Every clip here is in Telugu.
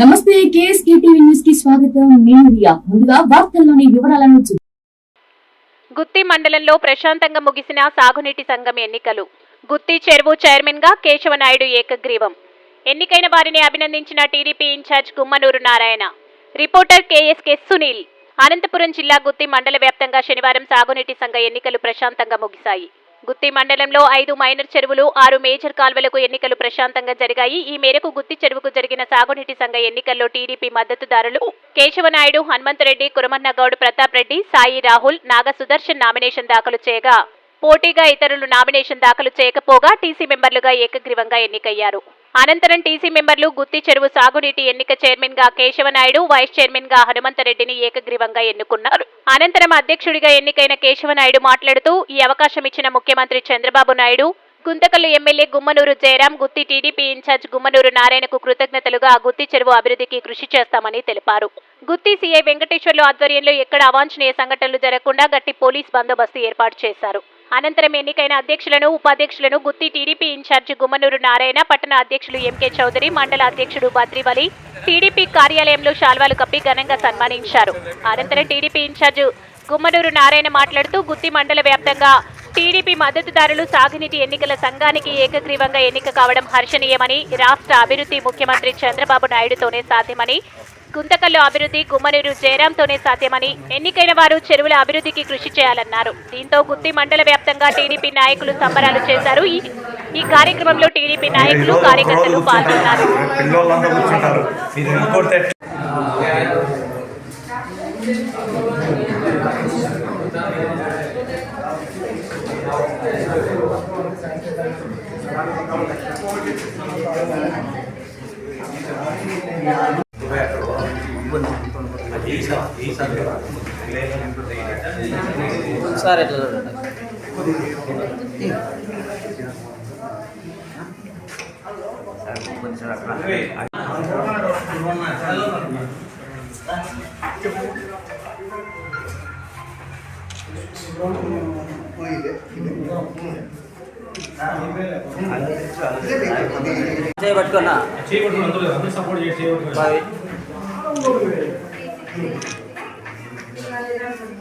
నమస్తే కేఎస్కే టీవీ న్యూస్కి స్వాగతం. నేను రియా. ముందుగా వార్తల్లోని వివరాలను గుత్తి మండలంలో ప్రశాంతంగా ముగిసిన సాగునీటి సంఘం ఎన్నికలు. గుత్తి చెరువు చైర్మన్గా కేశవనాయుడు ఏకగ్రీవం. ఎన్నికైన వారిని అభినందించిన TDP incharge Gummanuru Narayana. Reporter KSK Sunil. Anantapuram జిల్లా గుత్తి మండల వ్యాప్తంగా శనివారం సాగునీటి సంఘ ఎన్నికలు ప్రశాంతంగా ముగిశాయి. గుత్తి మండలంలో ఐదు మైనర్ చెరువులు ఆరు మేజర్ కాల్వలకు ఎన్నికలు ప్రశాంతంగా జరిగాయి. ఈ మేరకు గుత్తి చెరువుకు జరిగిన సాగునీటి సంఘ ఎన్నికల్లో టీడీపీ మద్దతుదారులు కేశవనాయుడు హనుమంతరెడ్డి కురమన్నగౌడ్ ప్రతాప్ రెడ్డి సాయి రాహుల్ నాగ సుదర్శన్ నామినేషన్ దాఖలు చేయగా పోటీగా ఇతరులు నామినేషన్ దాఖలు చేయకపోగా టీసీ మెంబర్లుగా ఏకగ్రీవంగా ఎన్నికయ్యారు. అనంతరం టీసీ మెంబర్లు గుత్తి చెరువు సాగునీటి ఎన్నిక చైర్మన్గా కేశవనాయుడు వైస్ చైర్మన్గా హనుమంతరెడ్డిని ఏకగ్రీవంగా ఎన్నుకున్నారు. అనంతరం అధ్యక్షుడిగా ఎన్నికైన కేశవనాయుడు మాట్లాడుతూ ఈ అవకాశం ఇచ్చిన ముఖ్యమంత్రి Chandrababu Naidu Guntakallu MLA Gummanuru Jayaram Gutti TDP incharge Gummanuru నారాయణకు కృతజ్ఞతలుగా గుత్తి చెరువు అభివృద్ధికి కృషి చేస్తామని తెలిపారు. గుత్తి సీఐ వెంకటేశ్వర్లు ఆధ్వర్యంలో ఎక్కడ అవాంఛనీయ సంఘటనలు జరగకుండా గట్టి పోలీస్ బందోబస్తు ఏర్పాటు చేశారు. అనంతరం ఎన్నికైన అధ్యక్షులను ఉపాధ్యక్షులను గుత్తి టీడీపీ ఇన్ఛార్జ్ గుమ్మనూరు నారాయణ పట్టణ అధ్యక్షులు ఎంకే చౌదరి మండల అధ్యక్షుడు బద్రివలి టీడీపీ కార్యాలయంలో శాల్వాలు కప్పి ఘనంగా సన్మానించారు. అనంతరం టీడీపీ ఇన్ఛార్జ్ గుమ్మనూరు నారాయణ మాట్లాడుతూ గుత్తి మండల వ్యాప్తంగా టీడీపీ మద్దతుదారులు సాగునీటి ఎన్నికల సంఘానికి ఏకగ్రీవంగా ఎన్నిక కావడం హర్షణీయమని రాష్ట్ర అభివృద్ధి ముఖ్యమంత్రి చంద్రబాబు నాయుడుతోనే సాధ్యమని గుంతకల్లు అభివృద్ధి గుమ్మనూరు జయరాంతోనే సాధ్యమని ఎన్నికైన వారు చెరువుల అభివృద్ధికి కృషి చేయాలన్నారు. దీంతో గుత్తి మండల వ్యాప్తంగా టీడీపీ నాయకులు సంబరాలు చేశారు. ఈ ఈ కార్యక్రమంలో టీడీపీ నాయకులు కార్యకర్తలు పాల్గొన్నారు. పిల్లోళ్ళంతా కూర్చుంటారు ఇది. ఇంకోటి సార్ ఎట్లా చూడండి చేయబట్టుకున్నా boy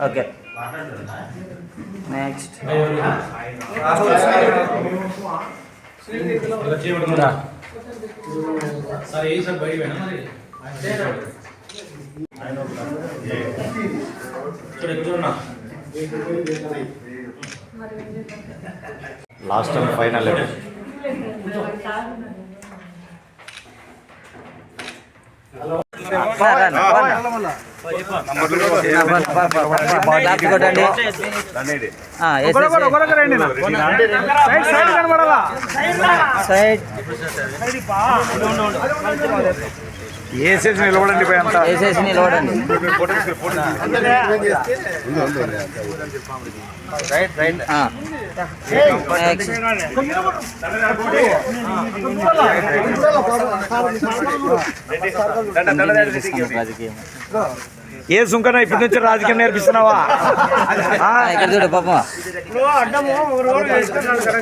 okay next last and final ఆ, వేసేసి. నిలబడండి పోయి అంతా? వేసేసి నేర్పిస్తాను రాజకీయం. ఏ సుంకన ఇప్పటి నుంచి రాజకీయం నేర్పిస్తున్నావా?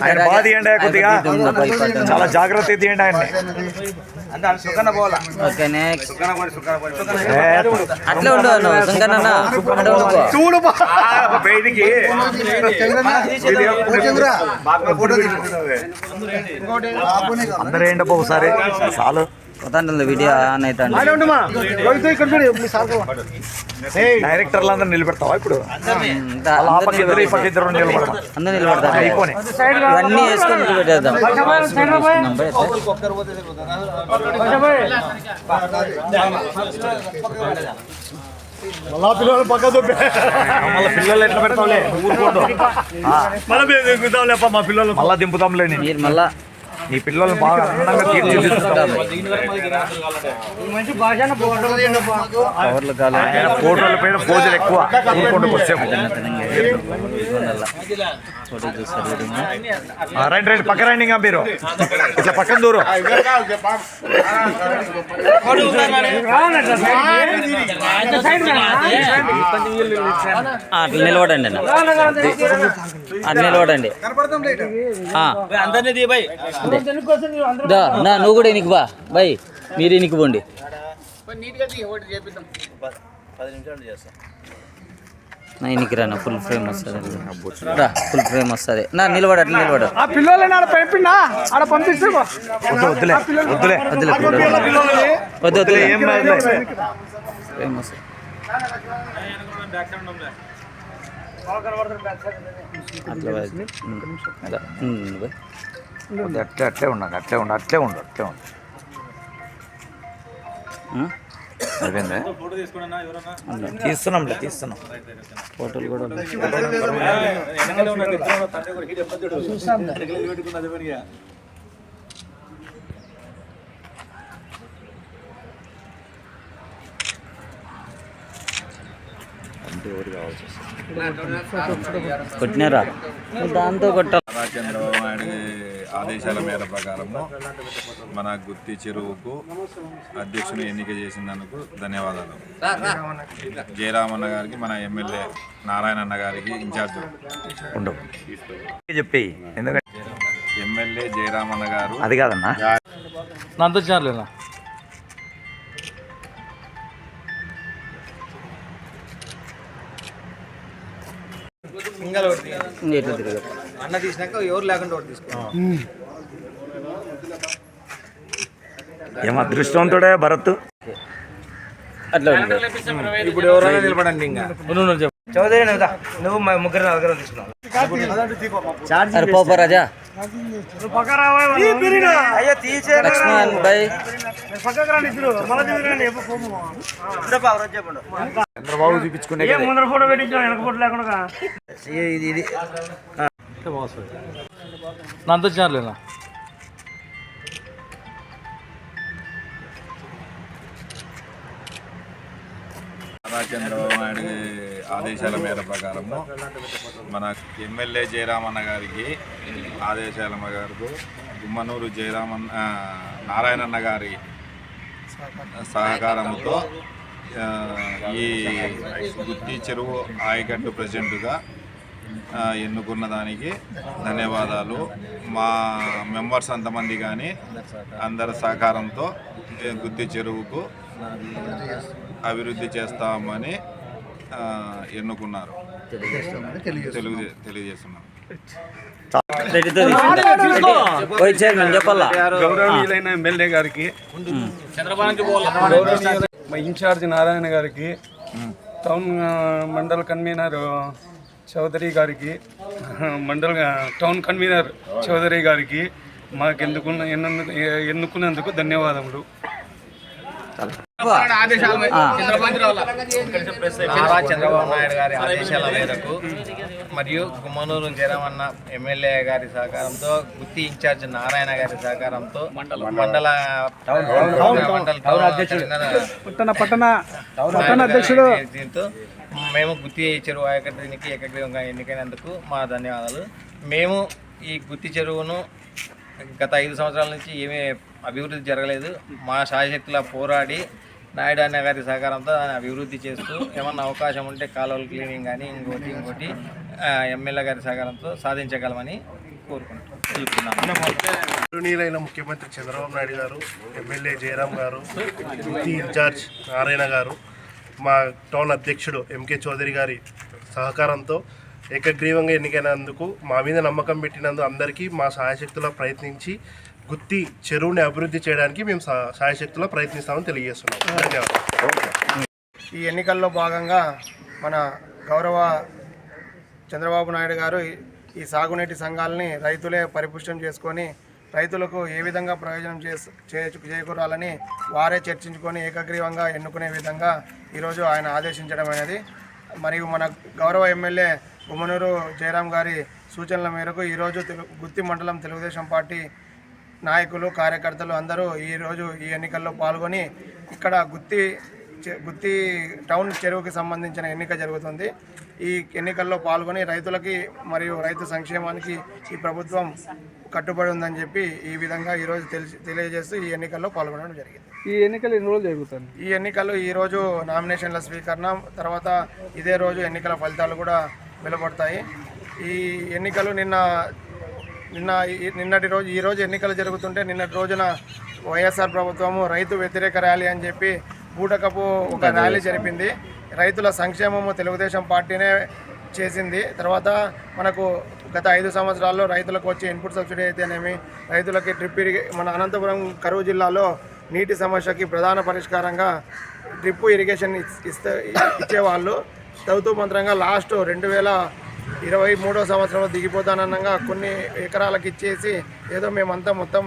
ఆయన బాధ తీయండి కొద్దిగా. చాలా జాగ్రత్త తీయండి ఆయన్ని. చూడు. బయటికి. అందరూ ఏంటి బాబు ఒకసారి? చాలు. వీడియో ఆన్ అవుతాండి డైరెక్టర్లు అందరూ నిలబెడతావా ఇప్పుడు? అంతా అలా ఆ అందరినీ పక్క ఇద్దరు ఈ పక్క ఇద్దరు నిలబడతాం అందరూ నిలబడతారు. అయిపోయి ఇవన్నీ వేసుకొని నిలబెట్టేద్దాం. మళ్ళీ పిల్లలు ఎట్లా పెడతాంలే ఊరుకోండు మళ్ళీ దింపుతాంలే మా పిల్లలు. మళ్ళీ దింపుతాంలే నేను. మీరు మళ్ళా నీ పిల్లల్ని బాగా అందంగా తీర్చిదిద్దుతాం. కవర్లు కాలం ఆయన ఫోటోల పైన పోజులు ఎక్కువ. ఊరుకోండి కొద్దిసేపు. రండి రండి పక్క రండి ఇంకా మీరు. ఇట్లా పక్కన దూరం. ఆ, అట్లా నిలబడండి అన్న. అట్లా నిలబడండి. ఆ. అదే. దా, నా నువ్వు కూడా ఎనికి బా. బై మీరు ఎనికి పోండి. పది నిమిషాలు చేస్తా. నా ఇనికి రా ఫుల్ ఫ్రేమ్ వస్తుంది. రా ఫుల్ ఫ్రేమ్ వస్తుంది. నా నిలబడు అట్లా నిలబడు. ఆ పిల్లలని ఆడ పంపిండా? ఆడ పంపిస్తే పో. వద్దులే వద్దులే. వద్దులే వద్దు వద్దు ఏం కాదులే. ఫ్రేమ్ వస్తుంది. అట్లా పోయి. అట్లే అట్లే ఉన్నాక అట్లే ఉండు అట్లే ఉండు అట్లే ఉండు. అయిపోయింది? తీస్తున్నాంలే తీస్తున్నాం. ఫోటోలు కూడా. కొట్టినారా? దాంతో కొట్టాలి నారా చంద్రబాబు నాయుడు ఆదేశాల మేర ప్రకారము మన గుత్తి చెరువుకు అధ్యక్షుని ఎన్నిక చేసినందుకు ధన్యవాదాలు. జయరామన్న గారికి మన ఎమ్మెల్యే నారాయణన్న గారికి ఇన్ఛార్జ్. ఉండు చెప్పి ఎందుకంటే ఎమ్మెల్యే జయరామన్న గారు. అది కాదన్నా? నాతో చాలేనా ఇంకా అన్న తీసినాక ఎవరు లేకుండా ఒకటి తీసుకో ఏం అదృష్టవంతుడే భరత్? అట్లా. ఇప్పుడు ఎవరైనా నిలబడండి ఇంకా. చౌదరి నువ్వు నువ్వు మా ముగ్గురు నలుగురు తీసుకున్నావు. పోపో రాజా. అయ్యో తీసే లక్ష్మణ్ చంద్రబాబు చూపించుకునే ముందర ఫోటో పెట్టించావు వెనక ఫోటో లేకుండా ఇది ఇది నాతో చాలేనా నారా చంద్రబాబు నాయుడు ఆదేశాల మేర ప్రకారము మన ఎమ్మెల్యే జయరామన్న గారికి ఆదేశాల మేరకు గుమ్మనూరు జయరామన్న నారాయణన్న గారి సహకారంతో ఈ గుత్తి చెరువు ఆయకట్టు ప్రెసిడెంట్గా ఎన్నుకున్న దానికి ధన్యవాదాలు. మా మెంబర్స్ అంతమంది కానీ అందరి సహకారంతో గుత్తి చెరువుకు అభివృద్ధి చేస్తామని ఎన్నుకున్నారు. తెలియజేస్తున్నాం. గౌరవనీయులైన ఎమ్మెల్యే గారికి మా ఇన్ఛార్జ్ నారాయణ గారికి టౌన్ మండల కన్వీనర్ చౌదరి గారికి మండల టౌన్ కన్వీనర్ చౌదరి గారికి మాకు ఎందుకున్న ఎన్నందుకు ఎన్నుకున్నందుకు ధన్యవాదములు. నారా చంద్రబాబు నాయుడు గారి ఆదేశాల మేరకు మరియు గుమ్మనూరు జయరామన్న ఎమ్మెల్యే గారి సహకారంతో గుత్తి ఇన్ఛార్జ్ నారాయణ గారి సహకారంతో మండల మండల టౌన్ అధ్యక్షుడు. పట్టణ పట్టణ పట్టణ అధ్యక్షుడు. దీంతో మేము గుత్తి చెరువు ఆయకట్టానికి ఏకగ్రీవంగా ఎన్నికైనందుకు మా ధన్యవాదాలు. మేము ఈ గుత్తి చెరువును గత ఐదు సంవత్సరాల నుంచి ఏమీ అభివృద్ధి జరగలేదు. మా శాయశక్తిలా పోరాడి నాయుడు అన్న గారి సహకారంతో దాన్ని అభివృద్ధి చేస్తూ ఏమన్నా అవకాశం ఉంటే కాలువలు క్లీనింగ్ కానీ ఇంకోటి ఇంకోటి ఎమ్మెల్యే గారి సహకారంతో సాధించగలమని కోరుకుంటున్నాం. ముఖ్యమంత్రి చంద్రబాబు నాయుడు గారు ఎమ్మెల్యే జయరాం గారు ఇన్ఛార్జ్ నారాయణ గారు మా టౌన్ అధ్యక్షుడు ఎంకే చౌదరి గారి సహకారంతో ఏకగ్రీవంగా ఎన్నికైనందుకు మా మీద నమ్మకం పెట్టినందుకు అందరికీ మా సాయశక్తులా ప్రయత్నించి గుత్తి చెరువుని అభివృద్ధి చేయడానికి మేము సా- సాయశక్తులా ప్రయత్నిస్తామని తెలియజేస్తున్నాం. ధన్యవాదాలు. ఈ ఎన్నికల్లో భాగంగా మన గౌరవ చంద్రబాబు నాయుడు గారు ఈ- ఈ సాగునీటి సంఘాలని రైతులే పరిపుష్టం చేసుకొని రైతులకు ఏ విధంగా ప్రయోజనం చేసు- చే- చేకూరాలని వారే చర్చించుకొని ఏకగ్రీవంగా ఎన్నుకునే విధంగా ఈరోజు ఆయన ఆదేశించడం అనేది. మరియు మన గౌరవ ఎమ్మెల్యే గుమ్మనూరు జయరాం గారి సూచనల మేరకు ఈరోజు తెలు గుత్తి మండలం తెలుగుదేశం పార్టీ నాయకులు కార్యకర్తలు అందరూ ఈరోజు ఈ ఎన్నికల్లో పాల్గొని ఇక్కడ గుత్తి గుత్తి టౌన్ చెరువుకి సంబంధించిన ఎన్నిక జరుగుతుంది. ఈ ఎన్నికల్లో పాల్గొని రైతులకి మరియు రైతు సంక్షేమానికి ఈ ప్రభుత్వం కట్టుబడి ఉందని చెప్పి ఈ విధంగా ఈరోజు తెలిసి తెలియజేస్తూ ఈ ఎన్నికల్లో పాల్గొనడం జరిగింది. ఈ ఎన్నికలు ఎన్ని రోజులు జరుగుతాయి? ఈ ఎన్నికలు ఈరోజు నామినేషన్ల స్వీకరణ తర్వాత ఇదే రోజు ఎన్నికల ఫలితాలు కూడా వెలువడతాయి. ఈ ఎన్నికలు నిన్న నిన్న ఈ- నిన్నటి రోజు ఈ రోజు ఎన్నికలు జరుగుతుంటే నిన్నటి రోజున వైఎస్ఆర్ ప్రభుత్వము రైతు వ్యతిరేక ర్యాలీ అని చెప్పి బూటకపు ఒక ర్యాలీ జరిపింది. రైతుల సంక్షేమము తెలుగుదేశం పార్టీనే చేసింది. తర్వాత మనకు గత ఐదు సంవత్సరాల్లో రైతులకు వచ్చే ఇన్పుట్ సబ్సిడీ అయితేనేమి రైతులకి డ్రిప్ ఇరిగే మన అనంతపురం కరువు జిల్లాలో నీటి సమస్యకి ప్రధాన పరిష్కారంగా డ్రిప్ ఇరిగేషన్ ఇస్- ఇస్తే ఇచ్చేవాళ్ళు. తగుతూ మంత్రంగా లాస్ట్ రెండు వేల ఇరవై మూడో సంవత్సరంలో దిగిపోతానన్నగా కొన్ని ఎకరాలకు ఇచ్చేసి ఏదో మేమంతా మొత్తం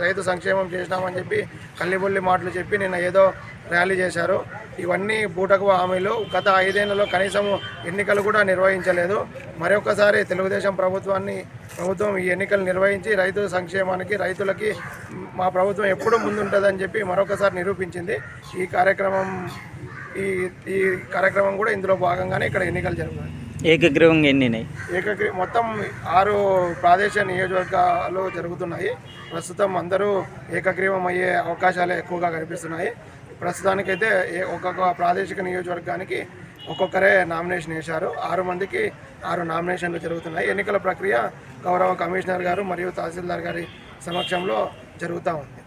రైతు సంక్షేమం చేసినామని చెప్పి కల్లిబొల్లి మాటలు చెప్పి నిన్న ఏదో ర్యాలీ చేశారు. ఇవన్నీ బూటకు హామీలు. గత ఐదేళ్ళలో కనీసం ఎన్నికలు కూడా నిర్వహించలేదు. మరొకసారి తెలుగుదేశం ప్రభుత్వాన్ని ప్రభుత్వం ఈ ఎన్నికలు నిర్వహించి రైతు సంక్షేమానికి రైతులకి మా ప్రభుత్వం ఎప్పుడూ ముందుంటుందని చెప్పి మరొకసారి నిరూపించింది. ఈ కార్యక్రమం ఈ ఈ కార్యక్రమం కూడా ఇందులో భాగంగానే ఇక్కడ ఎన్నికలు జరుగుతాయి ఏకగ్రీవంగా ఎన్నినాయి ఏకగ్రీ మొత్తం ఆరు ప్రాదేశిక నియోజకవర్గాలు జరుగుతున్నాయి. ప్రస్తుతం అందరూ ఏకగ్రీవం అయ్యే అవకాశాలే ఎక్కువగా కనిపిస్తున్నాయి. ప్రస్తుతానికైతే ఏ- ఒక్కొక్క ప్రాదేశిక నియోజకవర్గానికి ఒక్కొక్కరే నామినేషన్ వేశారు. ఆరు మందికి ఆరు నామినేషన్లు జరుగుతున్నాయి. ఎన్నికల ప్రక్రియ గౌరవ కమిషనర్ గారు మరియు తహసీల్దార్ గారి సమక్షంలో జరుగుతూ ఉంది.